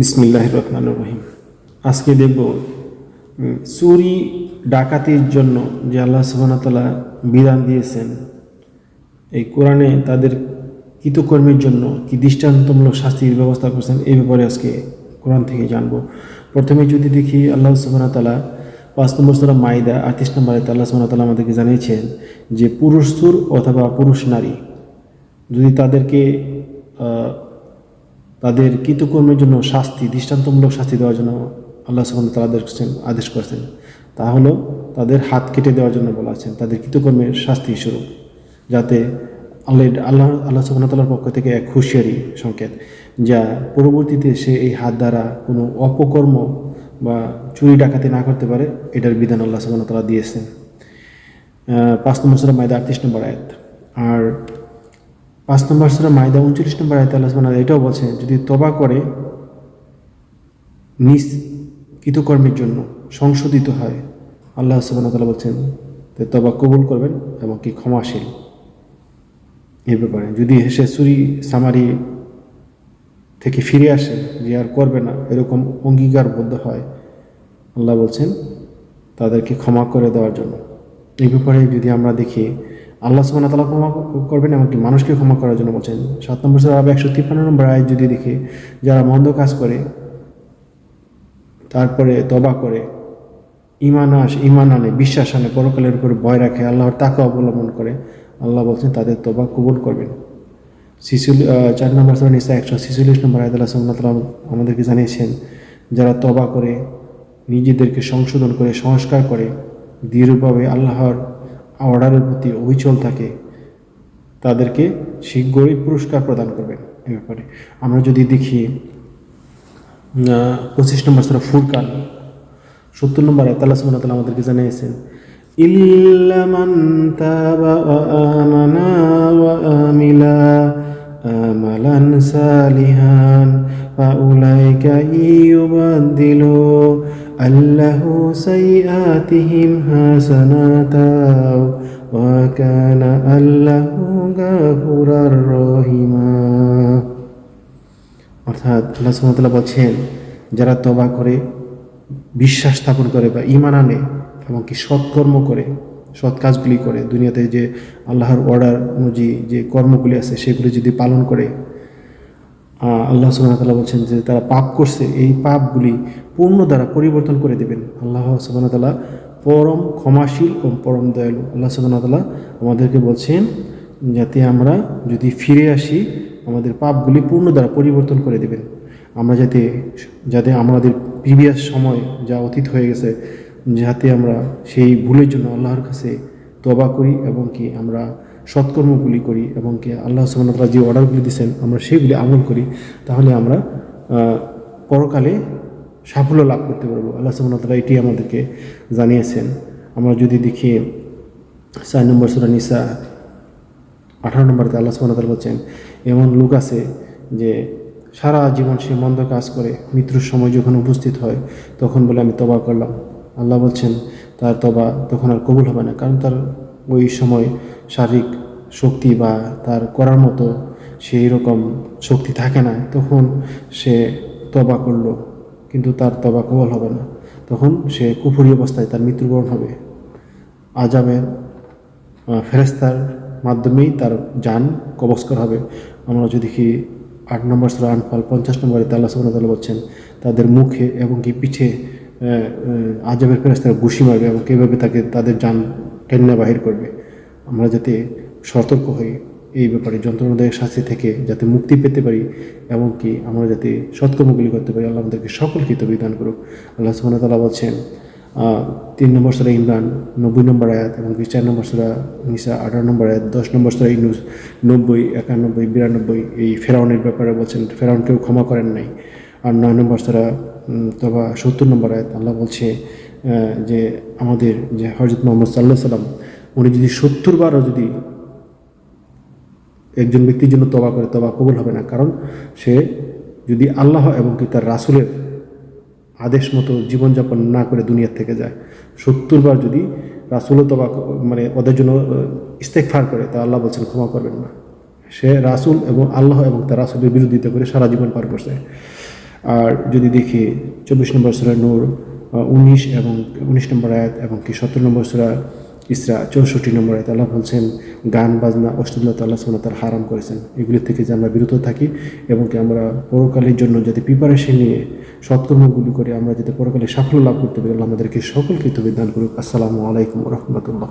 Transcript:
বিসমিল্লাহ রহমান রহিম। আজকে দেখব চুরি, ডাকাতির জন্য যে আল্লাহ সুবাহতালা বিধান দিয়েছেন, এই কোরআনে তাদের কৃতকর্মের জন্য কি দৃষ্টান্তমূলক শাস্তির ব্যবস্থা করছেন, এই ব্যাপারে আজকে কোরআন থেকে জানব। প্রথমে যদি দেখি, আল্লাহ সুবাহতালা পাঁচ নম্বর সুরা মাইদা আটত্রিশ নম্বর আল্লাহ সুবাহতালা আমাদেরকে জানিয়েছেন যে পুরুষ সুর অথবা পুরুষ নারী, যদি তাদেরকে তাদের কৃতকর্মের জন্য শাস্তি, দৃষ্টান্তমূলক শাস্তি দেওয়ার জন্য আল্লাহ সুবহান তাআলা আদেশ করছেন, আদেশ করেছেন। তা হলো তাদের হাত কেটে দেওয়ার জন্য বলা আছেন তাদের কৃতকর্মের শাস্তি স্বরূপ, যাতে আল্লাহ আল্লাহ আল্লাহ সুবহান তাআলার পক্ষ থেকে এক হুঁশিয়ারি, সংকেত, যা পরবর্তীতে সে এই হাত দ্বারা কোনো অপকর্ম বা চুরি ডাকাতি না করতে পারে, এটার বিধান আল্লাহ সুবহান তাআলা দিয়েছেন। পাঁচ নম্বর সুরা মায়দা আটত্রিশ নম্বর আয়াত। আর পাঁচ নম্বর সুরা মায়দা উনচল্লিশ নম্বর আয়তে আল্লাহ এটাও বলছেন যদি তবা করে নিজ কৃতকর্মের জন্য সংশোধিত হয়, আল্লাহ ওয়া বলছেন তবা কবুল করবেন এবং কি ক্ষমাশীল। এই ব্যাপারে যদি হেসে চুরি সামারি থেকে ফিরে আসে, যে আর করবে না, এরকম অঙ্গীকারবদ্ধ হয়, আল্লাহ বলছেন তাদেরকে ক্ষমা করে দেওয়ার জন্য। এই ব্যাপারে যদি আমরা দেখি আল্লাহ সুবহানাহু ওয়া তাআলা ক্ষমা করবেন এমনকি মানুষকে ক্ষমা করার জন্য বলছেন। সাত নম্বর সুরা একশো তিপ্পান্ন নম্বর আয় যদি দেখি, যারা মন্দ কাজ করে, তারপরে তবা করে ইমান আস ইমান আনে, বিশ্বাস আনে, পরকালের উপর ভয় রাখে, আল্লাহর তাকে অবলম্বন করে, আল্লাহ বলছেন তাদের তবা কবুল করবেন। শিশুল চার নম্বর সুরা নিসা একশো ছিচল্লিশ নম্বর সুবহানাহু ওয়া আমাদেরকে জানিয়েছেন, যারা তবা করে, নিজেদেরকে সংশোধন করে, সংস্কার করে, দৃঢ়ভাবে আল্লাহর অর্ডারের প্রতি অবিচল থাকে, তাদেরকে শীঘ্রই পুরস্কার প্রদান করবেন এ ব্যাপারে। আমরা যদি দেখি পঁচিশ নম্বর সুরা ফুরকান, সত্তর নম্বর আয়াত, আল্লাহ সুবহানাহু ওয়া তাআলা আমাদেরকে জানিয়েছেন, ইল্লা মান তাবা ওয়া আমানা ওয়া আমিলা আমালান সালিহান, ফাউলাইকা ইউবাদদিলু সাইয়াতিহিম হাসানাতাও ওয়া কানা আল্লাহু গাফুরার রহিমা অর্থাৎ আল্লাহ সুমতলা বলছেন, যারা তবা করে, বিশ্বাস স্থাপন করে বা ইমান আনে এমনকি সৎকর্ম করে, সৎ কাজগুলি করে, দুনিয়াতে যে আল্লাহর অর্ডার অনুযায়ী যে কর্মগুলি আছে সেগুলি যদি পালন করে আল্লাহ সুবাহতাল্লাহ বলছেন যে তারা পাপ করছে, এই পাপগুলি পূর্ণ দ্বারা পরিবর্তন করে দেবেন। আল্লাহ সুবাহতাল্লাহ পরম ক্ষমাশীল ও পরম দয়ালু। আল্লাহ সুবাহতাল্লাহ আমাদেরকে বলছেন, যাতে আমরা যদি ফিরে আসি, আমাদের পাপগুলি পূর্ণ দ্বারা পরিবর্তন করে দেবেন। আমরা যাতে যাতে আমাদের প্রিভিয়াস সময় যা অতীত হয়ে গেছে, যাতে আমরা সেই ভুলের জন্য আল্লাহর কাছে তবা করি এবং কি আমরা সৎকর্মগুলি করি এবং কি আল্লাহ সুবাহতাল্লাহ যে অর্ডারগুলি দিয়েছেন, আমরা সেগুলি আমল করি, তাহলে আমরা পরকালে সাফল্য লাভ করতে পারব। আল্লাহ সুবাহতাল্লাহ এটি আমাদেরকে জানিয়েছেন। আমরা যদি দেখি, চার নম্বর সুরা নিসা, আঠারো নম্বরতে আল্লাহ সুবাহতাল বলছেন, এমন লোক আছে যে সারা জীবন সে মন্দ কাজ করে, মৃত্যুর সময় যখন উপস্থিত হয়, তখন বলে, আমি তবা করলাম। আল্লাহ বলছেন, তার তবা তখন আর কবুল হবে না। কারণ তার ওই সময় শারীরিক শক্তি বা তার করার মতো সেই রকম শক্তি থাকে না তখন সে তবা করল। কিন্তু তার তবা কবল হবে না। তখন সে কুফুরি অবস্থায় তার মৃত্যুবরণ হবে। আজাবের আহ, ফেরেস্তার মাধ্যমেই তার যান কবজ করা হবে। আমরা যদি কি আট নম্বর সুরা আনফাল পঞ্চাশ নম্বরে তাল্লা সুবহানাহু বলছেন তাদের মুখে এবং কি পিঠে আজাবের ফেরেস্তারা ঘুষি মারবে এবং কীভাবে তাকে তাদের যান টেন্না বাহির করবে। আমরা যাতে সতর্ক হই এই ব্যাপারে, যন্ত্রণাদায়ক শাস্তি থেকে যাতে মুক্তি পেতে পারি এমনকি আমরা যাতে সৎকর্মগুলি করতে পারি। আল্লাহ আমাদেরকে সকলকে তো বিধান করুক। আল্লাহ সুবহানাহু তাআলা বলছেন তিন নম্বর সুরা ইমরান, নব্বই নম্বর আয়াত এবং কি চার নম্বর সুরা নিসা, আঠারো নম্বর আয়াত, দশ নম্বর সুরা ইনুস নব্বই, একানব্বই, বিরানব্বই এই ফেরাউনের ব্যাপারে বলছেন, ফেরাউনকেও ক্ষমা করেন নাই। আর নয় নম্বর সুরা তবা সত্তর নম্বর আয়াত, আল্লাহ বলছে যে আমাদের যে হজরত মোহাম্মদ সাল্লাহ সাল্লাম উনি যদি সত্তর বারও যদি একজন ব্যক্তির জন্য তবা করে তবা কবুল হবে না। কারণ সে যদি আল্লাহ এবং কি তার রাসুলের আদেশ মতো জীবনযাপন না করে দুনিয়ার থেকে যায় সত্তর বার যদি রাসুলও তবা মানে ওদের জন্য ইস্তেকফার করে, তা আল্লাহ বলছেন ক্ষমা করবেন না। সে রাসুল এবং আল্লাহ এবং তার রাসুলের বিরোধিতা করে সারা জীবন পার করছে। আর যদি দেখি চব্বিশ নম্বর সুরা নূর উনিশ এবং উনিশ নম্বর আয়াত এবং কি সত্তর নম্বর সুরা ইসরা চৌষট্টি নম্বর আয়াত, আল্লাহ বলছেন, গান, বাজনা, অষ্টমতা আল্লাহ সোনা তার হারাম করেছেন। এগুলি থেকে যে আমরা বিরত থাকি এবং কি আমরা পরকালের জন্য যাতে প্রিপারেশন নিয়ে সৎকর্মগুলি করে আমরা যাতে পরকালে সাফল্য লাভ করতে পারি, আল্লাহ আমাদেরকে সকলকে তবে দান করুক। আসসালামু আলাইকুম রহমতুল্লাহ।